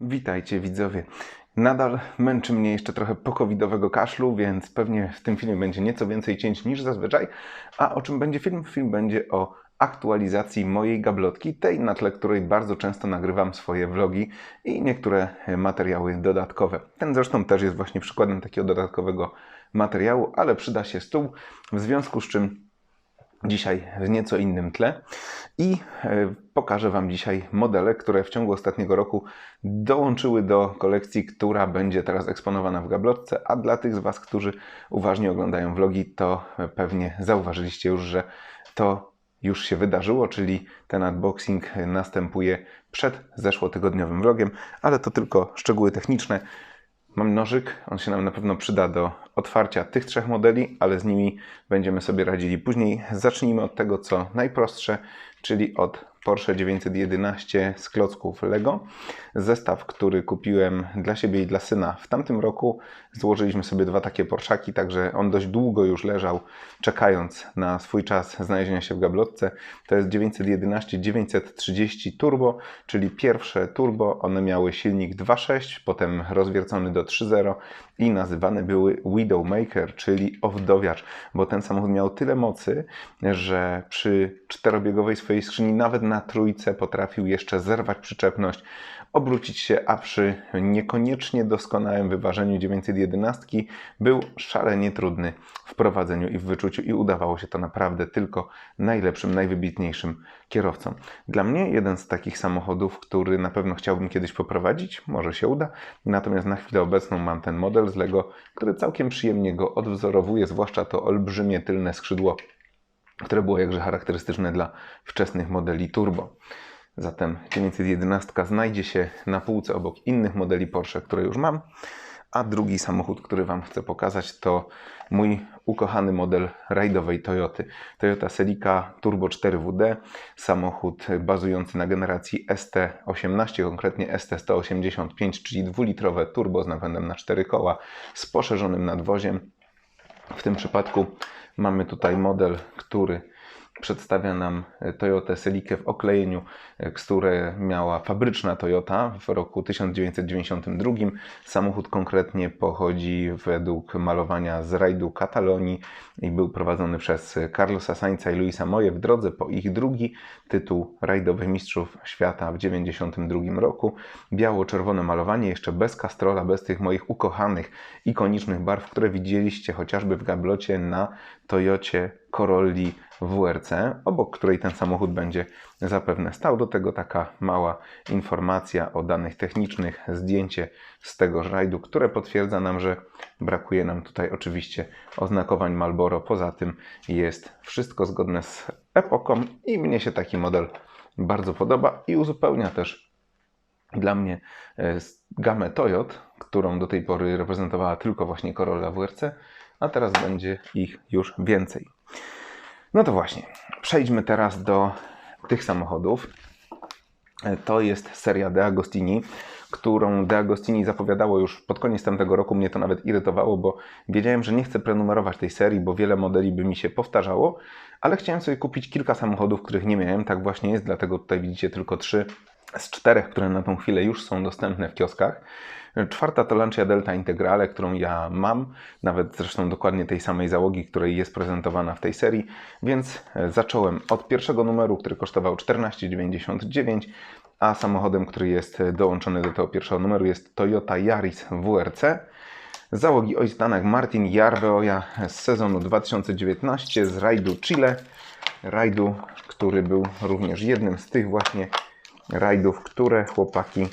Witajcie widzowie. Nadal męczy mnie jeszcze trochę pokowidowego kaszlu, więc pewnie w tym filmie będzie nieco więcej cięć niż zazwyczaj. A o czym będzie film? Film będzie o aktualizacji mojej gablotki, tej na tle której bardzo często nagrywam swoje vlogi i niektóre materiały dodatkowe. Ten zresztą też jest właśnie przykładem takiego dodatkowego materiału, ale przyda się stół, w związku z czym dzisiaj w nieco innym tle. I e, pokażę Wam dzisiaj modele, które w ciągu ostatniego roku dołączyły do kolekcji, która będzie teraz eksponowana w gablotce, a dla tych z Was, którzy uważnie oglądają vlogi, to pewnie zauważyliście już, że to już się wydarzyło, czyli ten unboxing następuje przed zeszłotygodniowym vlogiem, ale to tylko szczegóły techniczne. Mam nożyk, on się nam na pewno przyda do otwarcia tych trzech modeli, ale z nimi będziemy sobie radzili później. Zacznijmy od tego, co najprostsze, czyli od Porsche 911 z klocków Lego. Zestaw, który kupiłem dla siebie i dla syna w tamtym roku. Złożyliśmy sobie dwa takie Porszaki, także on dość długo już leżał, czekając na swój czas znalezienia się w gablotce. To jest 911 930 Turbo, czyli pierwsze turbo. One miały silnik 2.6, potem rozwiercony do 3.0 i nazywane były Widowmaker, czyli owdowiacz, bo ten samochód miał tyle mocy, że przy czterobiegowej swojej skrzyni nawet na trójce potrafił jeszcze zerwać przyczepność, obrócić się, a przy niekoniecznie doskonałym wyważeniu 911 był szalenie trudny w prowadzeniu i w wyczuciu i udawało się to naprawdę tylko najlepszym, najwybitniejszym kierowcom. Dla mnie jeden z takich samochodów, który na pewno chciałbym kiedyś poprowadzić, może się uda, natomiast na chwilę obecną mam ten model z Lego, który całkiem przyjemnie go odwzorowuje, zwłaszcza to olbrzymie tylne skrzydło które było jakże charakterystyczne dla wczesnych modeli turbo. Zatem 911 znajdzie się na półce obok innych modeli Porsche, które już mam, a drugi samochód, który Wam chcę pokazać, to mój ukochany model rajdowej Toyoty. Toyota Celica Turbo 4WD, samochód bazujący na generacji ST18, konkretnie ST185, czyli dwulitrowe turbo z napędem na 4 koła, z poszerzonym nadwoziem. W tym przypadku Mamy tutaj model, który przedstawia nam Toyota Celikę w oklejeniu, które miała fabryczna Toyota w roku 1992. Samochód konkretnie pochodzi według malowania z rajdu Katalonii i był prowadzony przez Carlosa Sainza i Luisa Moje w drodze po ich drugi tytuł rajdowych mistrzów świata w 1992 roku. Biało-czerwone malowanie, jeszcze bez kastrola, bez tych moich ukochanych, ikonicznych barw, które widzieliście chociażby w gablocie na Toyocie Corolli WRC, obok której ten samochód będzie zapewne stał. Do tego taka mała informacja o danych technicznych, zdjęcie z tego rajdu, które potwierdza nam, że brakuje nam tutaj oczywiście oznakowań Marlboro. Poza tym jest wszystko zgodne z epoką i mnie się taki model bardzo podoba i uzupełnia też dla mnie e, gamę Toyot, którą do tej pory reprezentowała tylko właśnie Corolla WRC, a teraz będzie ich już więcej. No to właśnie, przejdźmy teraz do tych samochodów. E, to jest seria De Agostini, którą De Agostini zapowiadało już pod koniec tamtego roku. Mnie to nawet irytowało, bo wiedziałem, że nie chcę prenumerować tej serii, bo wiele modeli by mi się powtarzało, ale chciałem sobie kupić kilka samochodów, których nie miałem. Tak właśnie jest, dlatego tutaj widzicie tylko trzy z czterech, które na tą chwilę już są dostępne w kioskach. Czwarta to Lancia Delta Integrale, którą ja mam, nawet zresztą dokładnie tej samej załogi, której jest prezentowana w tej serii, więc e, zacząłem od pierwszego numeru, który kosztował 14,99, a samochodem, który jest e, dołączony do tego pierwszego numeru jest Toyota Yaris WRC. Załogi ojciec Martin Jarveoja z sezonu 2019 z rajdu Chile. Rajdu, który był również jednym z tych właśnie rajdów, które chłopaki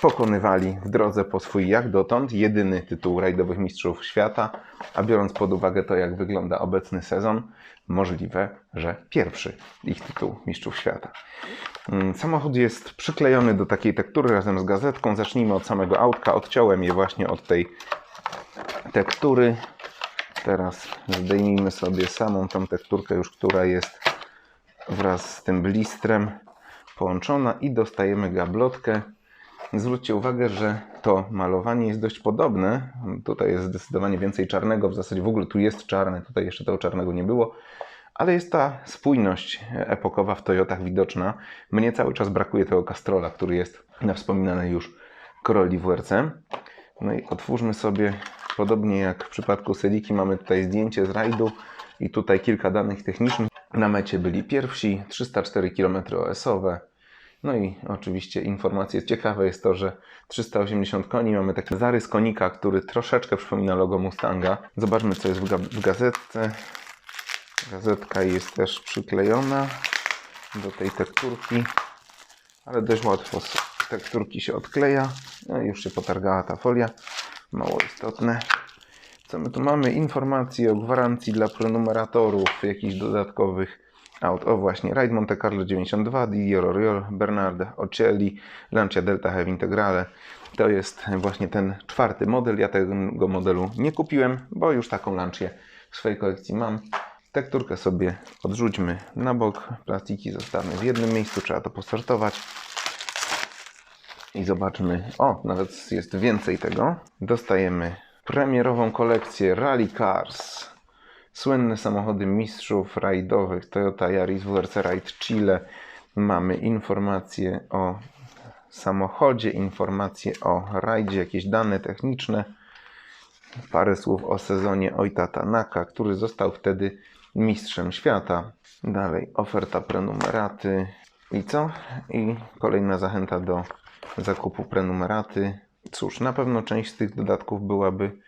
pokonywali w drodze po swój jak dotąd jedyny tytuł rajdowych mistrzów świata, a biorąc pod uwagę to, jak wygląda obecny sezon, możliwe, że pierwszy ich tytuł mistrzów świata. Mm, samochód jest przyklejony do takiej tektury razem z gazetką. Zacznijmy od samego autka. Odciąłem je właśnie od tej tektury. Teraz zdejmijmy sobie samą tą tekturkę już, która jest wraz z tym blistrem połączona i dostajemy gablotkę Zwróćcie uwagę, że to malowanie jest dość podobne. Tutaj jest zdecydowanie więcej czarnego, w zasadzie w ogóle tu jest czarne, tutaj jeszcze tego czarnego nie było, ale jest ta spójność epokowa w Toyotach widoczna. Mnie cały czas brakuje tego Castrola, który jest na wspominanej już Corolli WRC. No i otwórzmy sobie, podobnie jak w przypadku Seliki, mamy tutaj zdjęcie z rajdu i tutaj kilka danych technicznych. Na mecie byli pierwsi, 304 km OS-owe. No i oczywiście informacje ciekawe jest to, że 380 koni, mamy taki zarys konika, który troszeczkę przypomina logo Mustanga. Zobaczmy co jest w, ga- w gazetce. Gazetka jest też przyklejona do tej tekturki, ale dość łatwo z tekturki się odkleja. No już się potargała ta folia, mało istotne. Co my tu mamy? Informacje o gwarancji dla prenumeratorów, jakichś dodatkowych aut. O właśnie, Ride Monte Carlo 92, Didier Oriol, Bernard Ocelli, Lancia Delta Heavy Integrale. To jest właśnie ten czwarty model. Ja tego modelu nie kupiłem, bo już taką Lancię w swojej kolekcji mam. Tekturkę sobie odrzućmy na bok, plastiki zostawmy w jednym miejscu, trzeba to posortować. I zobaczmy, o, nawet jest więcej tego. Dostajemy premierową kolekcję Rally Cars. Słynne samochody mistrzów rajdowych Toyota Yaris WRC Ride Chile. Mamy informacje o samochodzie, informacje o rajdzie, jakieś dane techniczne. Parę słów o sezonie Ojta Tanaka, który został wtedy mistrzem świata. Dalej oferta prenumeraty i co? I kolejna zachęta do zakupu prenumeraty. Cóż, na pewno część z tych dodatków byłaby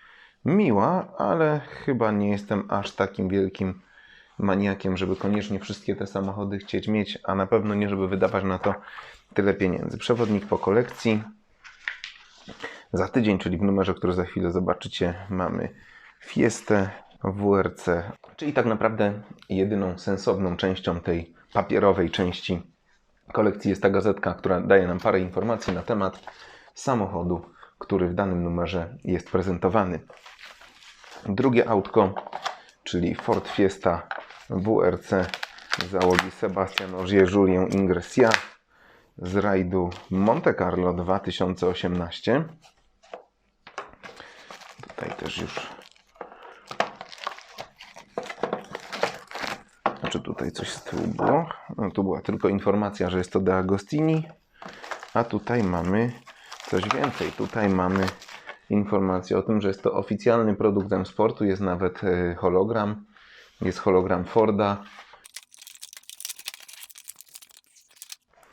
miła, ale chyba nie jestem aż takim wielkim maniakiem, żeby koniecznie wszystkie te samochody chcieć mieć, a na pewno nie, żeby wydawać na to tyle pieniędzy. Przewodnik po kolekcji. Za tydzień, czyli w numerze, który za chwilę zobaczycie, mamy Fiestę WRC, czyli tak naprawdę jedyną sensowną częścią tej papierowej części kolekcji jest ta gazetka, która daje nam parę informacji na temat samochodu, który w danym numerze jest prezentowany. Drugie autko, czyli Ford Fiesta WRC załogi Sebastian Ogier, Julien Ingresia z rajdu Monte Carlo 2018. Tutaj też już Znaczy tutaj coś z tyłu było. No, tu była tylko informacja, że jest to De Agostini. A tutaj mamy coś więcej. Tutaj mamy informację o tym, że jest to oficjalny produkt M-Sportu. Jest nawet e, hologram. Jest hologram Forda.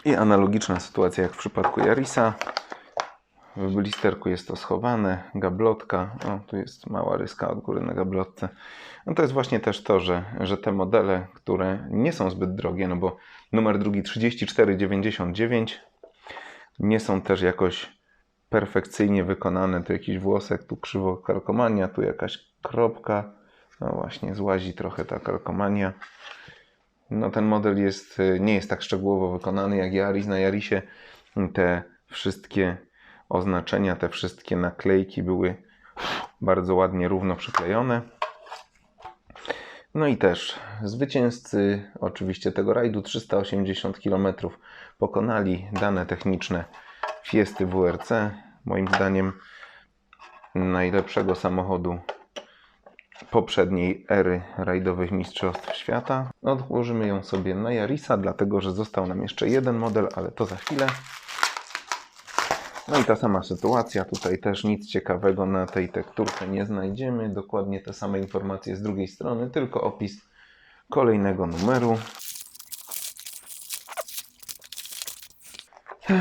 I analogiczna sytuacja jak w przypadku Yarisa. W blisterku jest to schowane, gablotka. O, tu jest mała ryska od góry na gablotce. No to jest właśnie też to, że, że te modele, które nie są zbyt drogie, no bo numer drugi 3499 nie są też jakoś perfekcyjnie wykonane. Tu jakiś włosek, tu krzywo kalkomania, tu jakaś kropka. No właśnie, złazi trochę ta kalkomania. No ten model jest, nie jest tak szczegółowo wykonany jak Yaris. Na Yarisie te wszystkie oznaczenia, te wszystkie naklejki były bardzo ładnie, równo przyklejone. No i też zwycięzcy oczywiście tego rajdu 380 km pokonali dane techniczne Fiesty WRC. Moim zdaniem najlepszego samochodu poprzedniej ery rajdowych mistrzostw świata. Odłożymy ją sobie na Yarisa, dlatego że został nam jeszcze jeden model, ale to za chwilę. No i ta sama sytuacja, tutaj też nic ciekawego na tej tekturce nie znajdziemy. Dokładnie te same informacje z drugiej strony, tylko opis kolejnego numeru.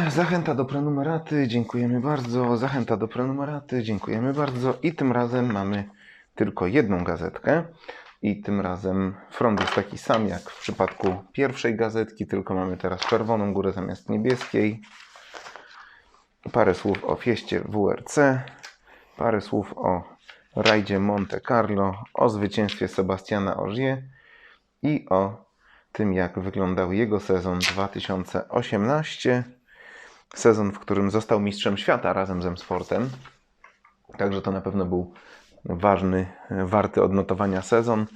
Zachęta do prenumeraty, dziękujemy bardzo. Zachęta do prenumeraty, dziękujemy bardzo. I tym razem mamy tylko jedną gazetkę. I tym razem front jest taki sam jak w przypadku pierwszej gazetki, tylko mamy teraz czerwoną górę zamiast niebieskiej. Parę słów o fieście WRC, parę słów o rajdzie Monte Carlo, o zwycięstwie Sebastiana Ogier i o tym, jak wyglądał jego sezon 2018. Sezon, w którym został mistrzem świata razem z M-Sportem. Także to na pewno był ważny, warty odnotowania sezon,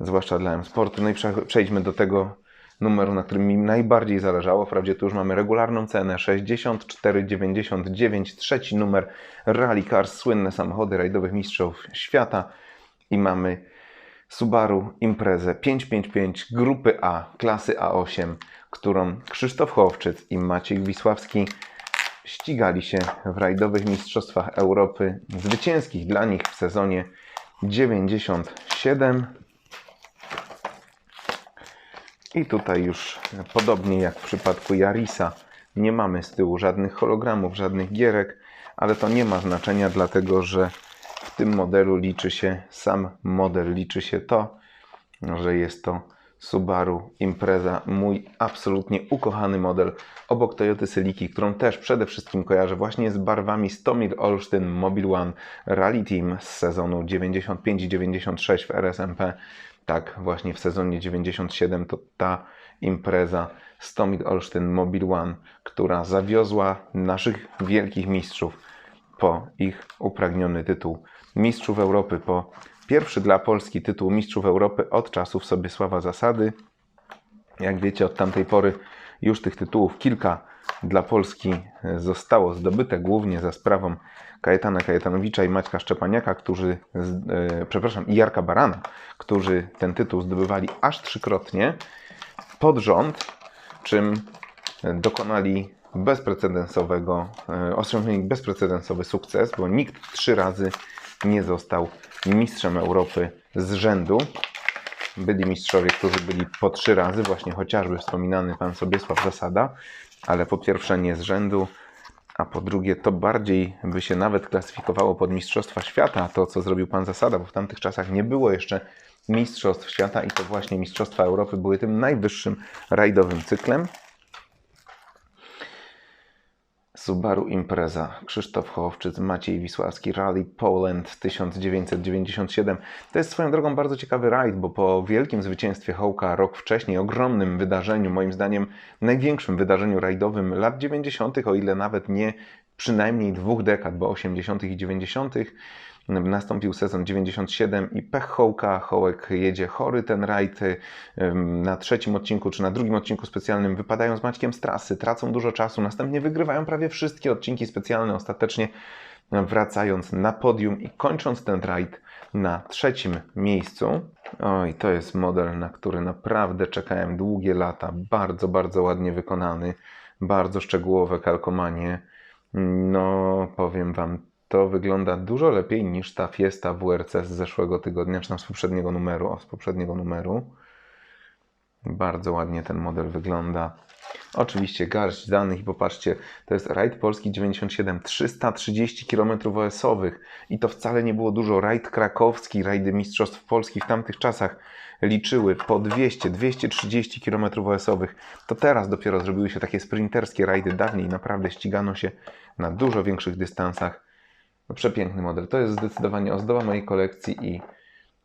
zwłaszcza dla M-Sportu. No i prze- przejdźmy do tego numeru, na którym mi najbardziej zależało. Wprawdzie tu już mamy regularną cenę 64,99, trzeci numer Rally Cars, słynne samochody rajdowych mistrzów świata i mamy Subaru Imprezę 555 grupy A, klasy A8, którą Krzysztof Chowczyc i Maciej Wisławski ścigali się w rajdowych mistrzostwach Europy zwycięskich dla nich w sezonie 97. I tutaj już podobnie jak w przypadku Jarisa nie mamy z tyłu żadnych hologramów, żadnych gierek, ale to nie ma znaczenia, dlatego że w tym modelu liczy się sam model, liczy się to, że jest to Subaru Impreza, mój absolutnie ukochany model obok Toyoty Celica, którą też przede wszystkim kojarzę właśnie z barwami Stomil Olsztyn Mobile One Rally Team z sezonu 95 i 96 w RSMP. Tak, właśnie w sezonie 97 to ta impreza Stomil Olsztyn Mobile One, która zawiozła naszych wielkich mistrzów po ich upragniony tytuł Mistrzów Europy, po pierwszy dla Polski tytuł Mistrzów Europy od czasów Sobiesława Zasady. Jak wiecie, od tamtej pory już tych tytułów kilka dla Polski zostało zdobyte, głównie za sprawą Kajetana Kajetanowicza i Maćka Szczepaniaka, którzy, e, przepraszam, i Jarka Barana, którzy ten tytuł zdobywali aż trzykrotnie pod rząd, czym dokonali bezprecedensowego, e, osiągnęli bezprecedensowy sukces, bo nikt trzy razy nie został mistrzem Europy z rzędu. Byli mistrzowie, którzy byli po trzy razy, właśnie chociażby wspominany pan Sobiesław Zasada, ale po pierwsze nie z rzędu, a po drugie to bardziej by się nawet klasyfikowało pod Mistrzostwa Świata, to co zrobił pan Zasada, bo w tamtych czasach nie było jeszcze Mistrzostw Świata i to właśnie Mistrzostwa Europy były tym najwyższym rajdowym cyklem. Subaru Impreza, Krzysztof Hołowczyc, Maciej Wisławski, Rally Poland 1997. To jest swoją drogą bardzo ciekawy rajd, bo po wielkim zwycięstwie Hołka rok wcześniej, ogromnym wydarzeniu, moim zdaniem największym wydarzeniu rajdowym lat 90., o ile nawet nie przynajmniej dwóch dekad, bo 80. i 90., Nastąpił sezon 97 i pech Hołka. Hołek jedzie chory ten rajd. Na trzecim odcinku czy na drugim odcinku specjalnym wypadają z Maćkiem z trasy, tracą dużo czasu, następnie wygrywają prawie wszystkie odcinki specjalne, ostatecznie wracając na podium i kończąc ten rajd na trzecim miejscu. Oj, to jest model, na który naprawdę czekałem długie lata. Bardzo, bardzo ładnie wykonany, bardzo szczegółowe kalkomanie. No, powiem Wam, to wygląda dużo lepiej niż ta Fiesta WRC z zeszłego tygodnia, czy tam z poprzedniego numeru. O, z poprzedniego numeru. Bardzo ładnie ten model wygląda. Oczywiście garść danych i popatrzcie, to jest rajd polski 97, 330 km OS-owych i to wcale nie było dużo. Rajd krakowski, rajdy Mistrzostw Polski w tamtych czasach liczyły po 200, 230 km OS-owych. To teraz dopiero zrobiły się takie sprinterskie rajdy. Dawniej naprawdę ścigano się na dużo większych dystansach. No, przepiękny model. To jest zdecydowanie ozdoba mojej kolekcji i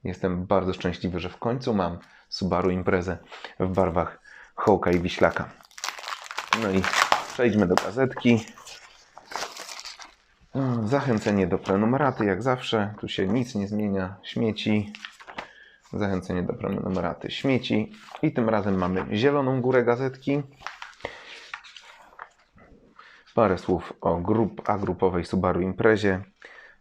jestem bardzo szczęśliwy, że w końcu mam Subaru Imprezę w barwach Hołka i Wiślaka. No i przejdźmy do gazetki. Zachęcenie do prenumeraty, jak zawsze. Tu się nic nie zmienia. Śmieci. Zachęcenie do prenumeraty śmieci. I tym razem mamy zieloną górę gazetki. Parę słów o grup, A-grupowej Subaru Imprezie.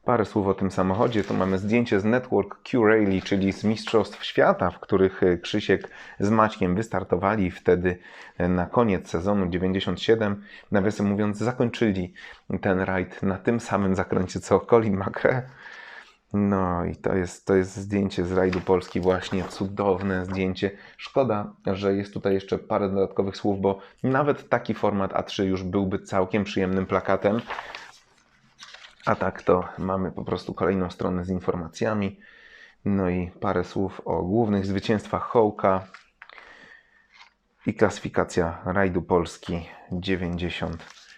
Parę słów o tym samochodzie. Tu mamy zdjęcie z Network Q-Rally, czyli z Mistrzostw Świata, w których e, Krzysiek z Maćkiem wystartowali wtedy e, na koniec sezonu 97. Nawiasem mówiąc, zakończyli ten rajd na tym samym zakręcie co Colin McRae. No i to jest, to jest zdjęcie z rajdu Polski właśnie, cudowne zdjęcie. Szkoda, że jest tutaj jeszcze parę dodatkowych słów, bo nawet taki format A3 już byłby całkiem przyjemnym plakatem. A tak to mamy po prostu kolejną stronę z informacjami. No i parę słów o głównych zwycięstwach Hołka i klasyfikacja rajdu Polski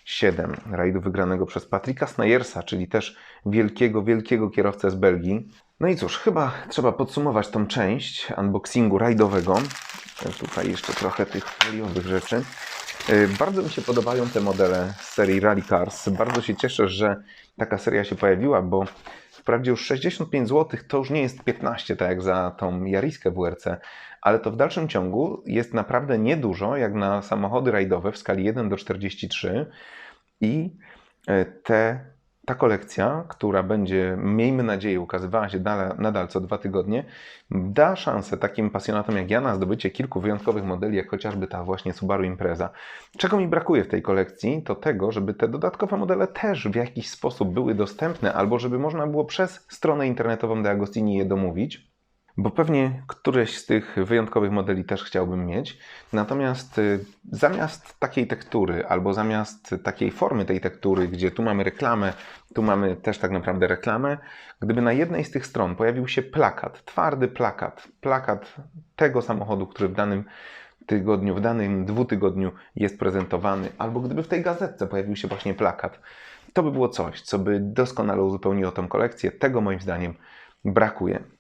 97. Rajdu wygranego przez Patryka Snajersa, czyli też wielkiego, wielkiego kierowcę z Belgii. No i cóż, chyba trzeba podsumować tą część unboxingu rajdowego. Tutaj jeszcze trochę tych foliowych rzeczy. Y, bardzo mi się podobają te modele z serii Rally Cars. Bardzo się cieszę, że taka seria się pojawiła, bo wprawdzie już 65 zł to już nie jest 15, tak jak za tą Jariskę WRC, ale to w dalszym ciągu jest naprawdę niedużo, jak na samochody rajdowe w skali 1 do 43 i e, te ta kolekcja, która będzie, miejmy nadzieję, ukazywała się nadal, nadal co dwa tygodnie, da szansę takim pasjonatom jak ja na zdobycie kilku wyjątkowych modeli, jak chociażby ta właśnie Subaru Impreza. Czego mi brakuje w tej kolekcji, to tego, żeby te dodatkowe modele też w jakiś sposób były dostępne, albo żeby można było przez stronę internetową De Agostini je domówić bo pewnie któreś z tych wyjątkowych modeli też chciałbym mieć. Natomiast y, zamiast takiej tektury, albo zamiast takiej formy tej tektury, gdzie tu mamy reklamę, tu mamy też tak naprawdę reklamę, gdyby na jednej z tych stron pojawił się plakat, twardy plakat, plakat tego samochodu, który w danym tygodniu, w danym dwutygodniu jest prezentowany, albo gdyby w tej gazetce pojawił się właśnie plakat, to by było coś, co by doskonale uzupełniło tą kolekcję. Tego moim zdaniem brakuje.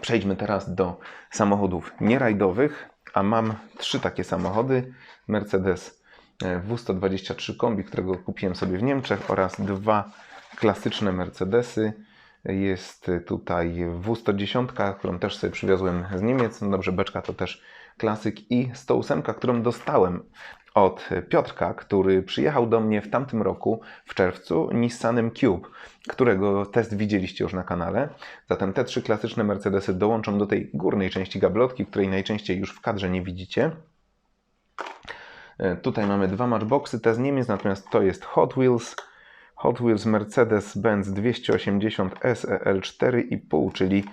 Przejdźmy teraz do samochodów nierajdowych, a mam trzy takie samochody. Mercedes e, W123 kombi, którego kupiłem sobie w Niemczech oraz dwa klasyczne Mercedesy. Jest tutaj W110, którą też sobie przywiozłem z Niemiec. No dobrze, beczka to też klasyk i 108, którą dostałem od Piotrka, który przyjechał do mnie w tamtym roku, w czerwcu, Nissanem Cube, którego test widzieliście już na kanale. Zatem te trzy klasyczne Mercedesy dołączą do tej górnej części gablotki, której najczęściej już w kadrze nie widzicie. E, tutaj mamy dwa matchboxy, te z Niemiec, natomiast to jest Hot Wheels. Hot Wheels Mercedes-Benz 280 SEL 4,5, czyli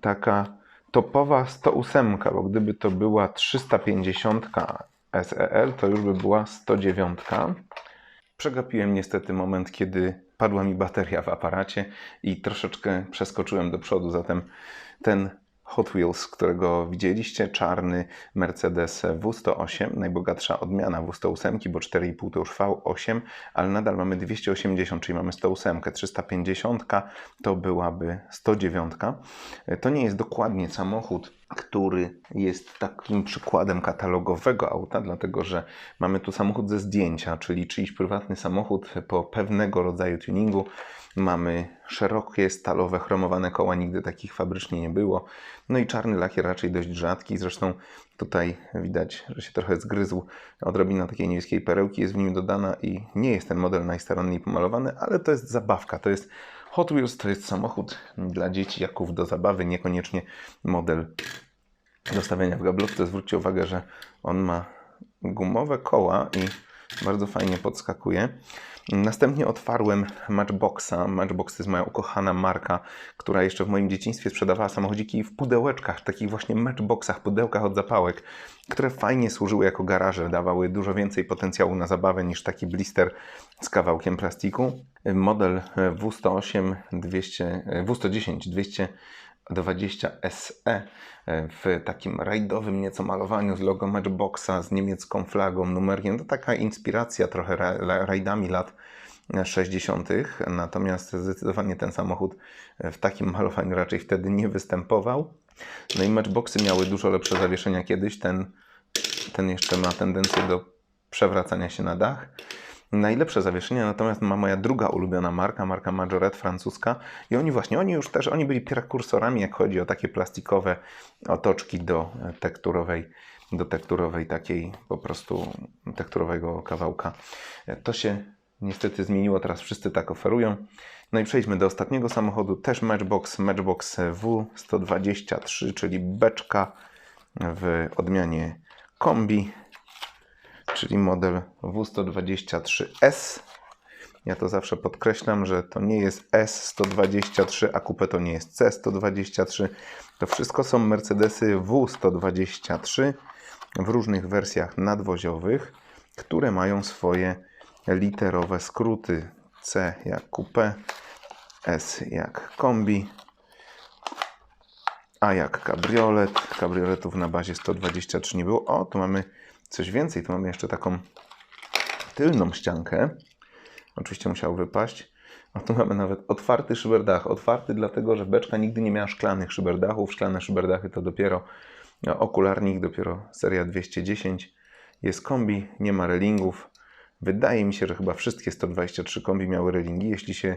taka topowa 108, bo gdyby to była 350 SEL, to już by była 109. Przegapiłem niestety moment, kiedy padła mi bateria w aparacie i troszeczkę przeskoczyłem do przodu, zatem ten Hot Wheels, którego widzieliście, czarny Mercedes W108, najbogatsza odmiana W108, bo 4,5 to już V8, ale nadal mamy 280, czyli mamy 108, 350 to byłaby 109. To nie jest dokładnie samochód, który jest takim przykładem katalogowego auta, dlatego że mamy tu samochód ze zdjęcia, czyli czyjś prywatny samochód po pewnego rodzaju tuningu, Mamy szerokie, stalowe, chromowane koła, nigdy takich fabrycznie nie było. No i czarny lakier raczej dość rzadki. Zresztą tutaj widać, że się trochę zgryzł. Odrobina takiej niebieskiej perełki jest w nim dodana i nie jest ten model najstaranniej pomalowany, ale to jest zabawka. To jest Hot Wheels, to jest samochód dla dzieci, jaków do zabawy, niekoniecznie model do stawiania w gablotce. Zwróćcie uwagę, że on ma gumowe koła i bardzo fajnie podskakuje. Następnie otwarłem Matchboxa. Matchbox to jest moja ukochana marka, która jeszcze w moim dzieciństwie sprzedawała samochodziki w pudełeczkach, takich właśnie Matchboxach, pudełkach od zapałek, które fajnie służyły jako garaże, dawały dużo więcej potencjału na zabawę niż taki blister z kawałkiem plastiku. Model W108 200, W110 200 20 SE w takim rajdowym nieco malowaniu z logo Matchboxa, z niemiecką flagą, numerkiem. To taka inspiracja trochę rajdami lat 60. Natomiast zdecydowanie ten samochód w takim malowaniu raczej wtedy nie występował. No i Matchboxy miały dużo lepsze zawieszenia kiedyś. Ten, ten jeszcze ma tendencję do przewracania się na dach najlepsze zawieszenie, natomiast ma moja druga ulubiona marka, marka Majorette francuska i oni właśnie, oni już też, oni byli prekursorami, jak chodzi o takie plastikowe otoczki do tekturowej, do tekturowej takiej po prostu tekturowego kawałka. To się niestety zmieniło, teraz wszyscy tak oferują. No i przejdźmy do ostatniego samochodu, też Matchbox, Matchbox W123, czyli beczka w odmianie kombi czyli model W123S. Ja to zawsze podkreślam, że to nie jest S123, a kupę to nie jest C123. To wszystko są Mercedesy W123 w różnych wersjach nadwoziowych, które mają swoje literowe skróty. C jak kupę, S jak kombi, A jak kabriolet. Kabrioletów na bazie 123 nie było. O, tu mamy coś więcej. Tu mamy jeszcze taką tylną ściankę. Oczywiście musiał wypaść. A tu mamy nawet otwarty szyberdach. Otwarty dlatego, że beczka nigdy nie miała szklanych szyberdachów. Szklane szyberdachy to dopiero okularnik, dopiero seria 210. Jest kombi, nie ma relingów. Wydaje mi się, że chyba wszystkie 123 kombi miały relingi. Jeśli się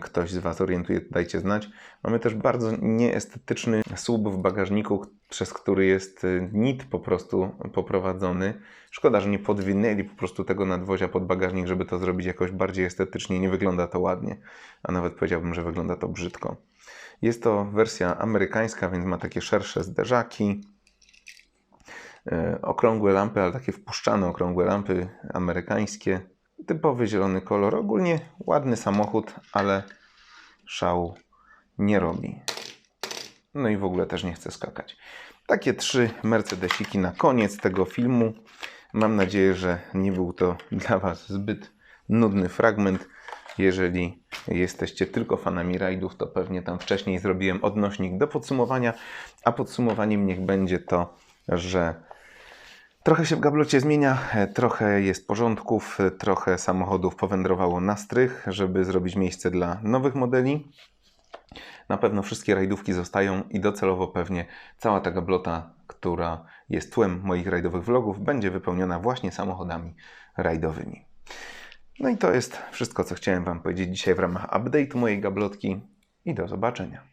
ktoś z Was orientuje, dajcie znać. Mamy też bardzo nieestetyczny słup w bagażniku, przez który jest y, nit po prostu poprowadzony. Szkoda, że nie podwinęli po prostu tego nadwozia pod bagażnik, żeby to zrobić jakoś bardziej estetycznie. Nie wygląda to ładnie, a nawet powiedziałbym, że wygląda to brzydko. Jest to wersja amerykańska, więc ma takie szersze zderzaki, e, okrągłe lampy, ale takie wpuszczane okrągłe lampy amerykańskie. Typowy zielony kolor. Ogólnie ładny samochód, ale szału nie robi. No i w ogóle też nie chcę skakać. Takie trzy Mercedesiki na koniec tego filmu. Mam nadzieję, że nie był to dla Was zbyt nudny fragment. Jeżeli jesteście tylko fanami rajdów, to pewnie tam wcześniej zrobiłem odnośnik do podsumowania, a podsumowaniem niech będzie to, że trochę się w gablocie zmienia, trochę jest porządków, trochę samochodów powędrowało na strych, żeby zrobić miejsce dla nowych modeli. Na pewno wszystkie rajdówki zostają i docelowo pewnie cała ta gablota, która jest tłem moich rajdowych vlogów, będzie wypełniona właśnie samochodami rajdowymi. No i to jest wszystko, co chciałem Wam powiedzieć dzisiaj w ramach update'u mojej gablotki i do zobaczenia.